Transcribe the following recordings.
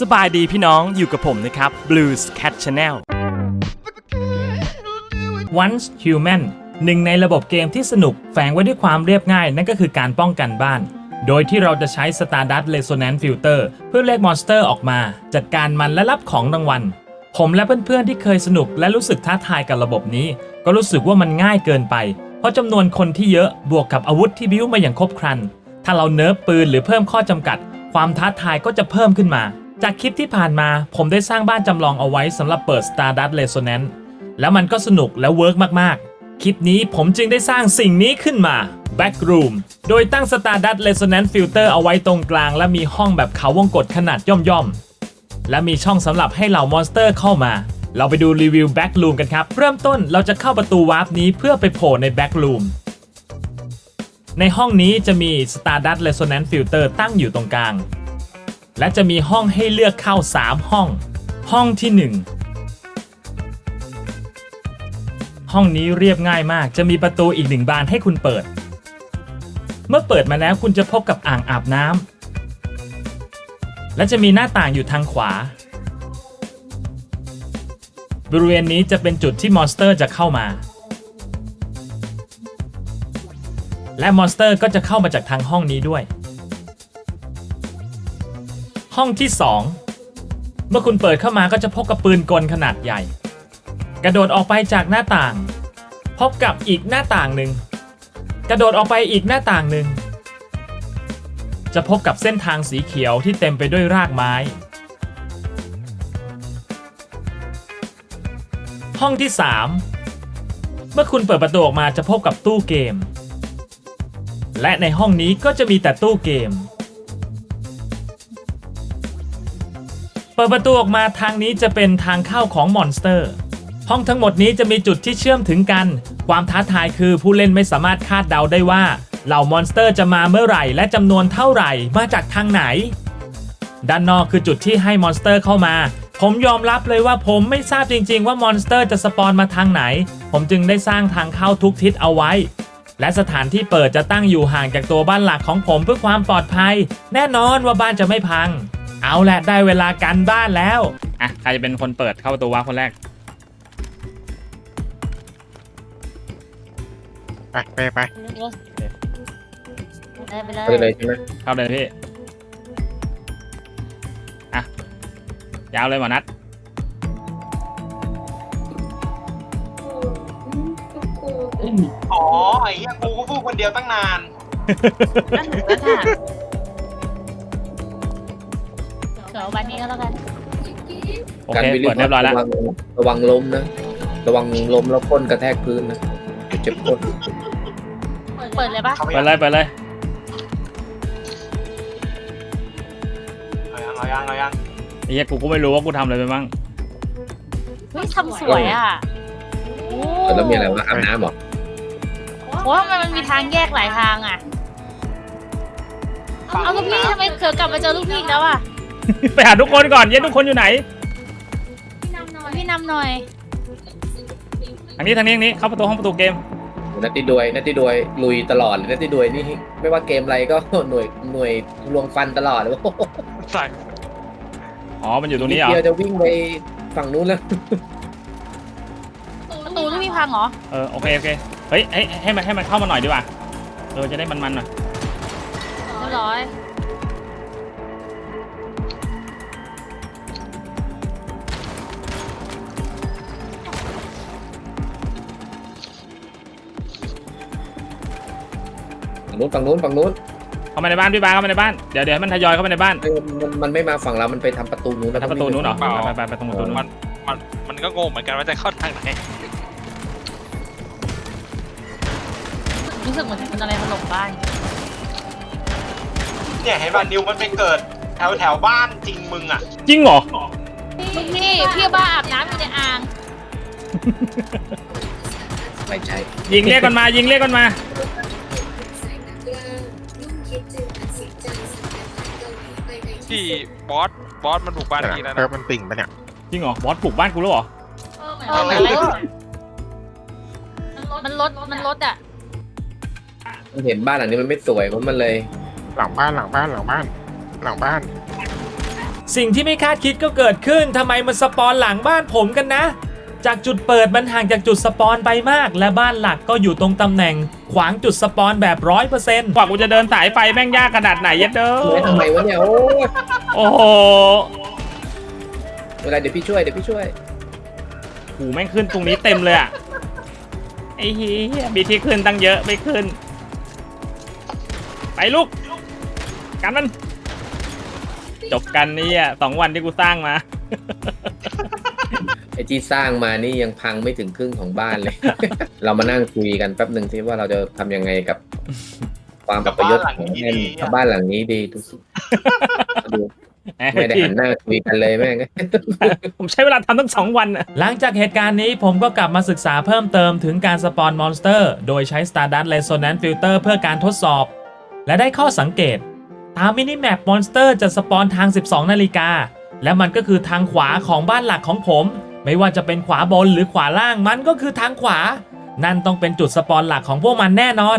สบายดีพี่น้องอยู่กับผมนะครับ Blues Cat Channel Once Human หนึ่งในระบบเกมที่สนุกแฝงไว้ด้วยความเรียบง่ายนั่นก็คือการป้องกันบ้าน โดยที่เราจะใช้ Stardust Resonance Filter เพื่อเรียกมอนสเตอร์ออกมา จัดการมันและรับของรางวัล ผมและเพื่อนๆที่เคยสนุกและรู้สึกท้าทายกับระบบนี้ ก็รู้สึกว่ามันง่ายเกินไป เพราะจำนวนคนที่เยอะบวกกับอาวุธที่บิ้วมาอย่างครบครัน ถ้าเราเนิร์ฟปืนหรือเพิ่มข้อจำกัด ความท้าทายก็จะเพิ่มขึ้นมา จากคลิปที่ผ่านมาผมได้สร้างบ้านจำลองเอาไว้สำหรับเปิด Stardust Resonance แล้วมันก็สนุกและเวิร์กมากๆ คลิปนี้ผมจึงได้สร้างสิ่งนี้ขึ้นมา Backroom โดยตั้ง Stardust Resonance Filter เอาไว้ตรงกลาง และมีห้องแบบเขาวงกตขนาดย่อมๆ และมีช่องสำหรับให้เหล่ามอนสเตอร์เข้ามา เราไปดูรีวิว Backroom กันครับ เริ่มต้นเราจะเข้าประตูวาร์ปนี้เพื่อไปโผล่ใน Backroom ในห้องนี้จะมี Stardust Resonance Filter ตั้งอยู่ตรงกลาง และจะมีห้องให้เลือกเข้า 3 ห้อง ห้องที่ 1 ห้องนี้เรียบง่ายมาก จะมีประตูอีกหนึ่งบานให้คุณเปิด เมื่อเปิดมาแล้วคุณจะพบกับอ่างอาบน้ำและจะมีหน้าต่างอยู่ทางขวา บริเวณนี้จะเป็นจุดที่มอนสเตอร์จะเข้ามา และมอนสเตอร์ก็จะเข้ามาจากทางห้องนี้ด้วย ห้องที่ 2 เมื่อคุณเปิดเข้ามาก็จะพบกับปืนกลขนาดใหญ่ กระโดดออกไปจากหน้าต่าง พบกับอีกหน้าต่างหนึ่ง กระโดดออกไปอีกหน้าต่างหนึ่ง จะพบกับเส้นทางสีเขียวที่เต็มไปด้วยรากไม้ ห้องที่ 3 เมื่อคุณเปิดประตูออกมาจะพบกับตู้เกม และในห้องนี้ก็จะมีแต่ตู้เกม ปิดประตูออกมาทางนี้จะเป็นทางเข้าของมอนสเตอร์ ห้องทั้งหมดนี้จะมีจุดที่เชื่อมถึงกัน ความท้าทายคือผู้เล่นไม่สามารถคาดเดาได้ว่าเหล่ามอนสเตอร์จะมาเมื่อไหร่ และจำนวนเท่าไหร่มาจากทางไหน ด้านนอกคือจุดที่ให้มอนสเตอร์เข้ามา ผมยอมรับเลยว่าผมไม่ทราบจริง ๆ ว่ามอนสเตอร์จะสปอนมาทางไหน ผมจึงได้สร้างทางเข้าทุกทิศเอาไว้ และสถานที่เปิดจะตั้งอยู่ห่างจากตัวบ้านหลักของผมเพื่อความปลอดภัย แน่นอนว่าบ้านจะไม่พัง เอาแหละได้เวลากันบ้านแล้ว อะ ใครจะเป็นคนเปิดเข้าประตูวะคนแรก ไปไปไปไปเลยไปเลยใช่ไหมเข้าเลยพี่ อะ ยาวเลยหมอนัดอ๋อไอ้เหี้ยกูก็พูดคนเดียวตั้งนานนั่นหนูก็ค่ะเดี๋ยววันนี้ก็แล้วกันโอเคเปิดเรียบร้อยแล้ว ระวังระวังล้มนะ ระวังล้มแล้วก้นกระแทกพื้นนะเดี๋ยวเจ็บก้นเปิดเลยปะเข้าไปเปิดเลยเปิดเลยเอายังเอายังเอายังไอ้เหี้ยกูก็ไม่รู้ว่ากูทำอะไรไปบ้างเฮ้ยทำสวยอะโอ้เออแล้วมีอะไรวะอาบน้ำเหรอโหทำไมมันมีทางแยกหลายทางอะ เอาลูกพี่ทำไมเกิดกลับมาเจอลูกพี่อีกแล้วอะ ไปหาทุกคนก่อนเย็นทุกคนอยู่ไหนพี่นำหน่อยทางนี้ทางนี้ทางนี้เข้าประตูห้องประตูเกมนัตติดวยนัตติดวยลุยตลอดเลยนัตติดวยนี่ไม่ว่าเกมอะไรก็ หน่วยหน่วยลวงฟันตลอดเลยโอ้โหใส่อ๋อมันอยู่ตรงนี้เหรอเดียวจะวิ่งไปฝั่งนู้นแล้วประตูลูกพี่พังเหรอเออโอเคโอเคเฮ้ยให้ให้มันให้มันเข้ามาหน่อยดีกว่าเออจะได้มันๆหน่อยเรียบร้อย นู้นฝั่งนู้นฝั่งนู้นเข้ามาในบ้านพี่บาสเข้ามาในบ้านเดี๋ยวเดี๋ยวให้มันทยอยเข้ามาในบ้านเออมันมันไม่มาฝั่งเรา มันไปทำประตูนู้นไปทางประตูนู้นเหรอมัไปไปไปไปตรงประตูนู้นมันมันมันก็งงเหมือนกันว่าจะเข้าทางไหนรู้สึกเหมือนมันอะไรมาหลบบ้าน เนี่ยเห็นป่ะนิวมันไปเกิด แถวแถวบ้านจริงมึงอะ จริงเหรอลูกพี่พี่บ้าอาบน้ำอยู่ในอ่าง ไม่ใช่ยิงเรียกกันมายิงเรียกกันมา ที่บอสบอสมันบุกบ้านทีแล้วเออนะมันติ่งไปเนี่ย จริงเหรอบอสปลุกบ้านกูแล้วเหรอเออเหมือนอะไรวะมันลดมันลดอะมันเห็นบ้านหลังนี้มันไม่สวยเพราะมันเลยหลังบ้านหลังบ้านหลังบ้าน หลังบ้าน สิ่งที่ไม่คาดคิดก็เกิดขึ้นทำไมมันสปอนหลังบ้านผมกันนะ จากจุดเปิดมันห่างจากจุดสปอนไปมาก และบ้านหลักก็อยู่ตรงตำแหน่ง ขวางจุดสปอนแบบร้อยเปอร์เซ็นต์กว่ากูจะเดินสายไฟแม่งยากขนาดไหนเย็ดเด้อเฮ้ยทำไมวะเนี่ยโอ้ยโอ้โหเวลาเดี๋ยวพี่ช่วยเดี๋ยวพี่ช่วยหูแม่งขึ้นตรงนี้เต็มเลยอะไอ้เหี้ยมีที่ขึ้นตั้งเยอะไม่ขึ้น ไปลูกกันมันจบกันนี่อะสองวันที่กูสร้างมาไอ้ที่สร้างมานี่ยังพังไม่ถึงครึ่งของบ้านเลย เรามานั่งคุยกันแป๊บหนึ่งที่ว่าเราจะทำยังไงกับ ความอัปยศของแม่กับบ้านหลังนี้ดีดูสิดูไม่ได้หันหน้าคุยกันเลยแม่ง ผมใช้เวลาทำตั้งสองวันอะหลังจากเหตุการณ์นี้ผมก็กลับมาศึกษาเพิ่มเติมถึงการสปอนมอนสเตอร์ โดยใช้ Stardust Resonance Filter เพื่อการทดสอบ และได้ข้อสังเกต ตามมินิแมปมอนสเตอร์จะสปอนทาง 12 นาฬิกา และมันก็คือทางขวาของบ้านหลักของผม ไม่ว่าจะเป็นขวาบนหรือขวาล่างมันก็คือทางขวา นั่นต้องเป็นจุดสปอนหลักของพวกมันแน่นอน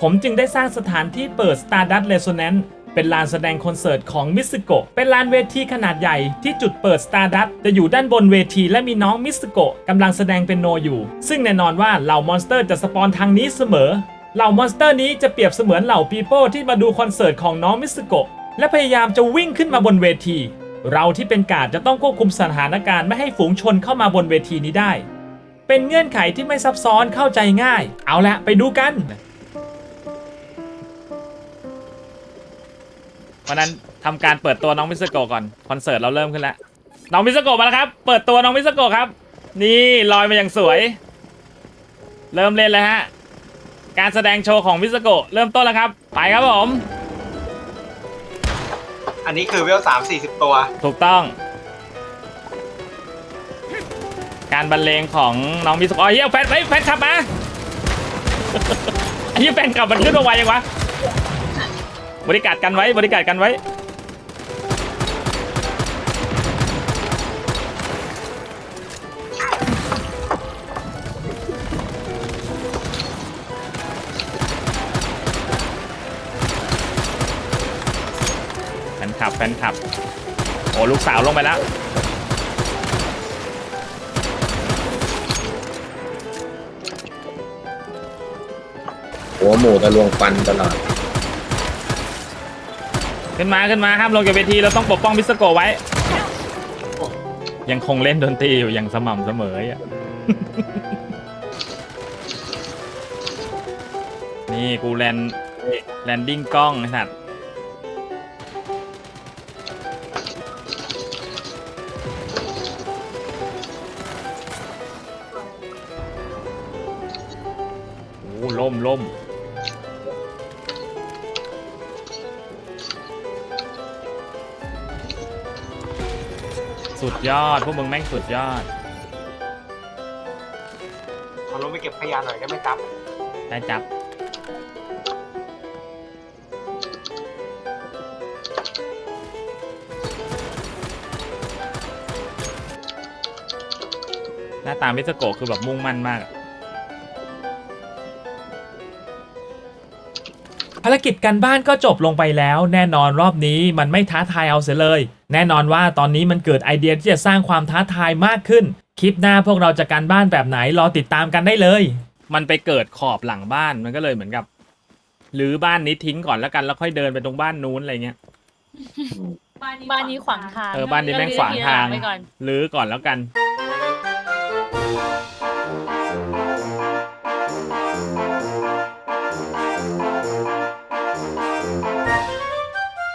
ผมจึงได้สร้างสถานที่เปิด Stardust Resonance เป็นลานแสดงคอนเสิร์ตของมิสโกะเป็นลานเวทีขนาดใหญ่ที่จุดเปิด Stardust จะอยู่ด้านบนเวทีและมีน้องมิสโกะกำลังแสดงเป็นโนอยู่ ซึ่งแน่นอนว่าเหล่ามอนสเตอร์จะสปอนทางนี้เสมอ เหล่ามอนสเตอร์นี้จะเปรียบเสมือนเหล่าปีโป้ที่มาดูคอนเสิร์ตของน้องมิสโกะและพยายามจะวิ่งขึ้นมาบนเวที เราที่เป็นกาดจะต้องควบคุมสถานการณ์ไม่ให้ฝูงชนเข้ามาบนเวทีนี้ได้ เป็นเงื่อนไขที่ไม่ซับซ้อนเข้าใจง่าย เอาละไปดูกันวันนั้นทำการเปิดตัวน้องมิสโกก่อนคอนเสิร์ตเราเริ่มขึ้นแล้วน้องมิสโกมาแล้วครับ เปิดตัวน้องมิสโกครับ นี่ลอยมาอย่างสวย เริ่มเล่นแล้วฮะการแสดงโชว์ของมิสโกเริ่มต้นแล้วครับ ไปครับผม อันนี้คือเวลสามสี่สิบตัว ถูกต้อง การบรรเลงของน้องมิสกอ๋อเฮียแฟนเฮ้ยแฟนขับมาเฮียแฟนขับมันขึ้นมาไวยังวะ บริการกันไว้บริการกันไว้ โอ้ลูกสาวลงไปแล้ว หัวหมูตะลวงฟันตลอดขึ้นมาขึ้นมาห้ามลงจากเวทีเราต้องปกป้องมิสโกะไว้ ยังคงเล่นดนตรีอยู่อย่างสม่ำเสมออะ นี่กูแลนแลนดิ้งกล้องไอ้สัตว์ อ้ล่มล่มสุดยอด พวกมึงแม่งสุดยอด ขอลงไปเก็บขยะหน่อยได้ไหมครับ ได้จับ หน้าตามิสโกะคือแบบมุ่งมั่นมากอะ ภารกิจการบ้านก็จบลงไปแล้ว แน่นอนรอบนี้มันไม่ท้าทายเอาเสียเลย แน่นอนว่าตอนนี้มันเกิดไอเดียที่จะสร้างความท้าทายมากขึ้น คลิปหน้าพวกเราจะการบ้านแบบไหนรอติดตามกันได้เลย มันไปเกิดขอบหลังบ้านมันก็เลยเหมือนกับหรือบ้านนี้ทิ้งก่อนแล้วกันแล้วค่อยเดินไปตรงบ้านนู้นอะไรเงี้ยบ้านนี้ขวางทาง เออบ้านนี้แม่งขวางทางไปก่อนหรือก่อนแล้วกัน